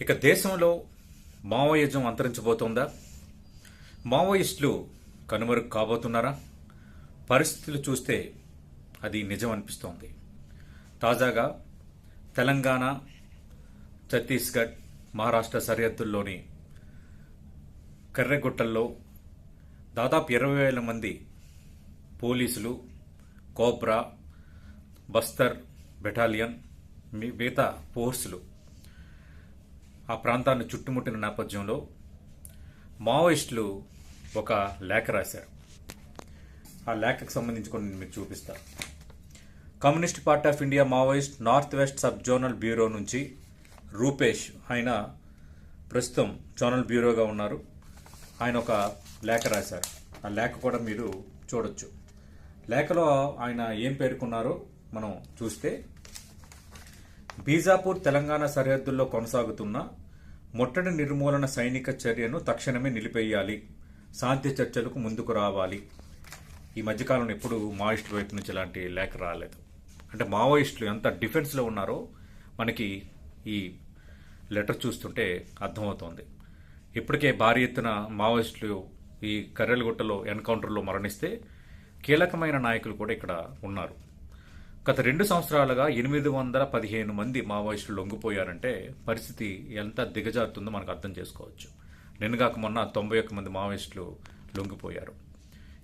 ఇక దేశంలో మావోయిజం అంతరించబోతోందా మావోయిస్టులు కనుమరుగు కాబోతున్నారా? పరిస్థితులు చూస్తే అది నిజం అనిపిస్తోంది తాజాగా తెలంగాణ ఛత్తీస్గఢ్ మహారాష్ట్ర సరిహద్దుల్లోని కర్రెగుట్టల్లో దాదాపు ఇరవై వేల మంది పోలీసులు కోబ్రా బస్తర్ బెటాలియన్ మిగతా ఫోర్సులు ఆ ప్రాంతాన్ని చుట్టుముట్టిన నేపథ్యంలో మావోయిస్టులు ఒక లేఖ రాశారు. ఆ లేఖకు సంబంధించి కొన్ని నేను మీకు చూపిస్తాను communist party of India Maoist north west sub zonal bureau నుంచి రూపేష్ ఆయన ప్రస్తుతం జోనల్ బ్యూరోగా ఉన్నారు. ఆయన ఒక లేఖ రాశారు. ఆ లేఖ కూడా మీరు చూడొచ్చు. లేఖలో ఆయన ఏం పేర్కొన్నారో మనం చూస్తే బీజాపూర్ తెలంగాణ సరిహద్దుల్లో కొనసాగుతున్న ముట్టడి నిర్మూలన సైనిక చర్యను తక్షణమే నిలిపేయాలి. శాంతి చర్చలకు ముందుకు రావాలి. ఈ మధ్యకాలంలో ఎప్పుడు మావోయిస్టు వైపు నుంచి ఇలాంటి లేఖ రాలేదు. అంటే మావోయిస్టులు ఎంత డిఫెన్స్లో ఉన్నారో మనకి ఈ లెటర్ చూస్తుంటే అర్థమవుతోంది. ఇప్పటికే భారీ ఎత్తున మావోయిస్టులు ఈ కర్రెలగుట్టలో ఎన్కౌంటర్లో మరణిస్తే కీలకమైన నాయకులు కూడా ఇక్కడ ఉన్నారు. గత రెండు సంవత్సరాలుగా ఎనిమిది వందల పదిహేను మంది మావోయిస్టులు లొంగిపోయారంటే పరిస్థితి ఎంత దిగజారుతుందో మనకు అర్థం చేసుకోవచ్చు. నిన్నగాక మొన్న తొంభై ఒక్క మంది మావోయిస్టులు లొంగిపోయారు.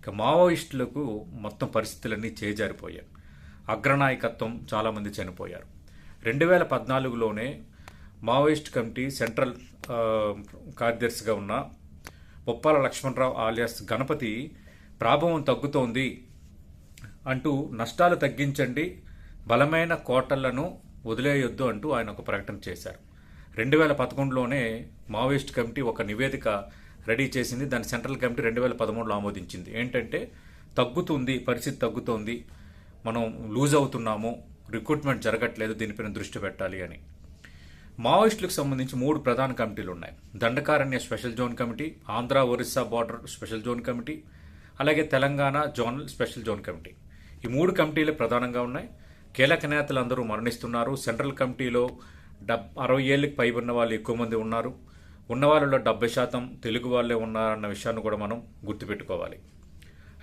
ఇక మావోయిస్టులకు మొత్తం పరిస్థితులన్నీ చేజారిపోయాయి. అగ్రనాయకత్వం చాలామంది చనిపోయారు. రెండు వేల పద్నాలుగులోనే మావోయిస్ట్ కమిటీ సెంట్రల్ కార్యదర్శిగా ఉన్న బొప్పాల లక్ష్మణరావు ఆలియాస్ గణపతి ప్రాభవం తగ్గుతోంది అంటూ నష్టాలు తగ్గించండి బలమైన కోటలను వదిలేయొద్దు అంటూ ఆయన ఒక ప్రకటన చేశారు. రెండు వేల పదకొండులోనే మావోయిస్ట్ కమిటీ ఒక నివేదిక రెడీ చేసింది. దాని సెంట్రల్ కమిటీ రెండు వేల పదమూడులో ఆమోదించింది. ఏంటంటే తగ్గుతుంది పరిస్థితి తగ్గుతుంది మనం లూజ్ అవుతున్నాము రిక్రూట్మెంట్ జరగట్లేదు దీనిపైన దృష్టి పెట్టాలి అని. మావోయిస్టులకు సంబంధించి మూడు ప్రధాన కమిటీలు ఉన్నాయి. Dandakaranya special zone committee Andhra Orissa border special zone committee అలాగే Telangana zonal special zone committee. ఈ మూడు కమిటీలు ప్రధానంగా ఉన్నాయి. కీలక నేతలు అందరూ మరణిస్తున్నారు. సెంట్రల్ కమిటీలో డబ్ అరవై ఏళ్ళకి పైబడిన వాళ్ళు ఎక్కువ మంది ఉన్నారు. ఉన్న వాళ్ళలో డెబ్బై శాతం తెలుగు వాళ్ళే ఉన్నారన్న విషయాన్ని కూడా మనం గుర్తుపెట్టుకోవాలి.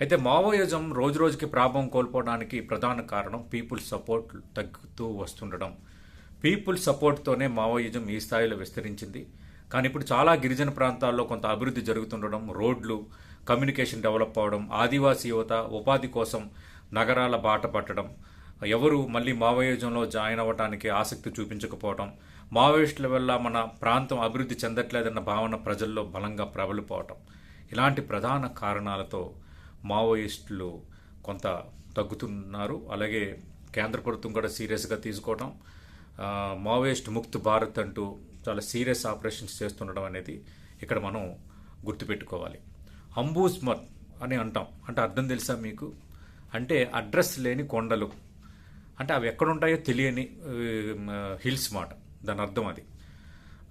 అయితే మావోయిజం రోజు రోజుకి ప్రాభం కోల్పోవడానికి ప్రధాన కారణం పీపుల్ సపోర్ట్ తగ్గుతూ వస్తుండడం. పీపుల్ సపోర్ట్తోనే మావోయిజం ఈ స్థాయిలో విస్తరించింది. కానీ ఇప్పుడు చాలా గిరిజన ప్రాంతాల్లో కొంత అభివృద్ధి జరుగుతుండడం రోడ్లు కమ్యూనికేషన్ డెవలప్ అవడం ఆదివాసీ యువత ఉపాధి కోసం నగరాల బాట పట్టడం ఎవరు మళ్ళీ మావోయిజంలో జాయిన్ అవ్వడానికి ఆసక్తి చూపించకపోవడం మావోయిస్టుల వల్ల మన ప్రాంతం అభివృద్ధి చెందట్లేదన్న భావన ప్రజల్లో బలంగా ప్రబలిపోవటం. ఇలాంటి ప్రధాన కారణాలతో మావోయిస్టులు కొంత తగ్గుతున్నారు. అలాగే కేంద్ర ప్రభుత్వం కూడా సీరియస్గా తీసుకోవడం మావోయిస్ట్ ముక్త్ భారత్ అంటూ చాలా సీరియస్ ఆపరేషన్స్ చేస్తుండడం అనేది ఇక్కడ మనం గుర్తుపెట్టుకోవాలి. అంబూస్మర్ అని అంటాం. అంటే అర్థం తెలుసా మీకు? అంటే అడ్రస్ లేని కొండలు. అంటే అవి ఎక్కడుంటాయో తెలియని హిల్స్ మాట. దాని అర్థం అది.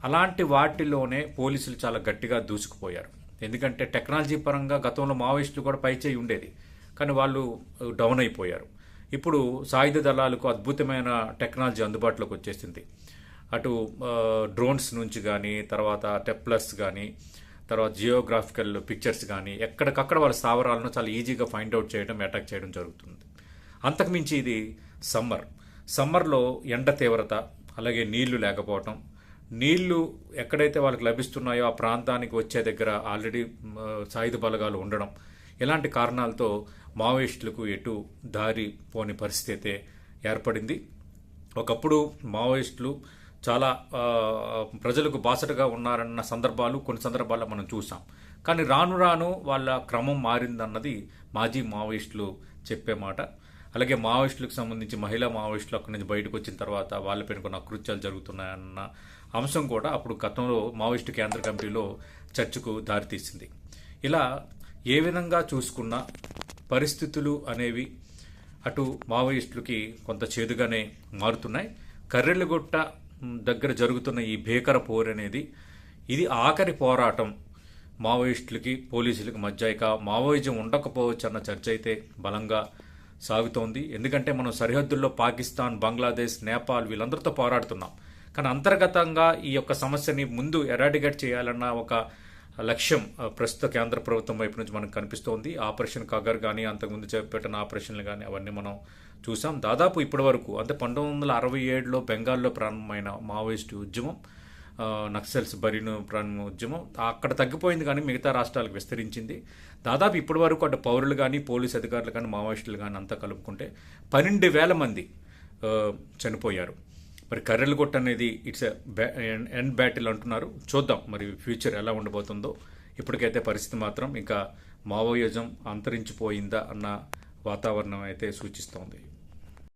అలాంటి వాటిలోనే పోలీసులు చాలా గట్టిగా దూసుకుపోయారు. ఎందుకంటే టెక్నాలజీ పరంగా గతంలో మావోయిస్టులు కూడా పైచేయి ఉండేది. కానీ వాళ్ళు డౌన్ అయిపోయారు. ఇప్పుడు సాయుధ దళాలకు అద్భుతమైన టెక్నాలజీ అందుబాటులోకి వచ్చేసింది. అటు డ్రోన్స్ నుంచి కానీ తర్వాత టెప్లస్ కానీ తర్వాత జియోగ్రాఫికల్ పిక్చర్స్ కానీ ఎక్కడికక్కడ వాళ్ళ స్థావరాలను చాలా ఈజీగా ఫైండ్ అవుట్ చేయడం అటాక్ చేయడం జరుగుతుంది. అంతకుమించి ఇది సమ్మర్ సమ్మర్లో ఎండ తీవ్రత అలాగే నీళ్ళు లేకపోవటం. నీళ్ళు ఎక్కడైతే వాళ్ళకి లభిస్తున్నాయో ఆ ప్రాంతానికి వచ్చే దగ్గర ఆల్రెడీ సాయుధ బలగాలు ఉండడం. ఇలాంటి కారణాలతో మావోయిస్టులకు ఎటు దారి పోని పరిస్థితి అయితే ఏర్పడింది. ఒకప్పుడు మావోయిస్టులు చాలా ప్రజలకు బాసటగా ఉన్నారన్న సందర్భాలు కొన్ని సందర్భాల్లో మనం చూసాం. కానీ రాను రాను వాళ్ళ క్రమం మారిందన్నది మాజీ మావోయిస్టులు చెప్పే మాట. అలాగే మావోయిస్టులకు సంబంధించి మహిళా మావోయిస్టులు అక్కడి నుంచి బయటకు వచ్చిన తర్వాత వాళ్ళపైన కొన్ని అకృత్యాలు జరుగుతున్నాయన్న అంశం కూడా అప్పుడు గతంలో మావోయిస్టు కేంద్ర కమిటీలో చర్చకు దారితీసింది. ఇలా ఏ విధంగా చూసుకున్నా పరిస్థితులు అనేవి అటు మావోయిస్టులకి కొంత చేదుగానే మారుతున్నాయి. కర్రెలగుట్ట దగ్గర జరుగుతున్న ఈ భీకర పోరు అనేది ఇది ఆఖరి పోరాటం. మావోయిస్టులకి పోలీసులకి మధ్య ఇక మావోయిజం ఉండకపోవచ్చు అన్న చర్చ అయితే బలంగా సాగుతోంది. ఎందుకంటే మనం సరిహద్దుల్లో పాకిస్తాన్ బంగ్లాదేశ్ నేపాల్ వీళ్ళందరితో పోరాడుతున్నాం. కానీ అంతర్గతంగా ఈ యొక్క సమస్యని ముందు ఎరాడిగేట్ చేయాలన్న ఒక లక్ష్యం ప్రస్తుత కేంద్ర ప్రభుత్వం వైపు నుంచి మనకు కనిపిస్తోంది. ఆపరేషన్ కగర్ కానీ అంతకుముందు చేపట్టిన ఆపరేషన్లు కానీ అవన్నీ మనం చూసాం. దాదాపు ఇప్పటి వరకు అంటే పంతొమ్మిది వందల అరవై ఏడులో బెంగాల్లో ప్రారంభమైన మావోయిస్టు ఉద్యమం నక్సల్స్ బరిను ప్రారంభ ఉద్యమం అక్కడ తగ్గిపోయింది కానీ మిగతా రాష్ట్రాలకు విస్తరించింది. దాదాపు ఇప్పటి వరకు అటు పౌరులు కానీ పోలీస్ అధికారులు కానీ మావోయిస్టులు కానీ అంతా కలుపుకుంటే పన్నెండు వేల మంది చనిపోయారు. మరి కర్రెలగొట్ట అనేది ఇట్స్ ఎండ్ బ్యాటిల్ అంటున్నారు. చూద్దాం మరి ఫ్యూచర్ ఎలా ఉండబోతుందో. ఇప్పటికైతే పరిస్థితి మాత్రం ఇంకా మావోయిజం అంతరించిపోయిందా అన్న వాతావరణం అయితే సూచిస్తోంది.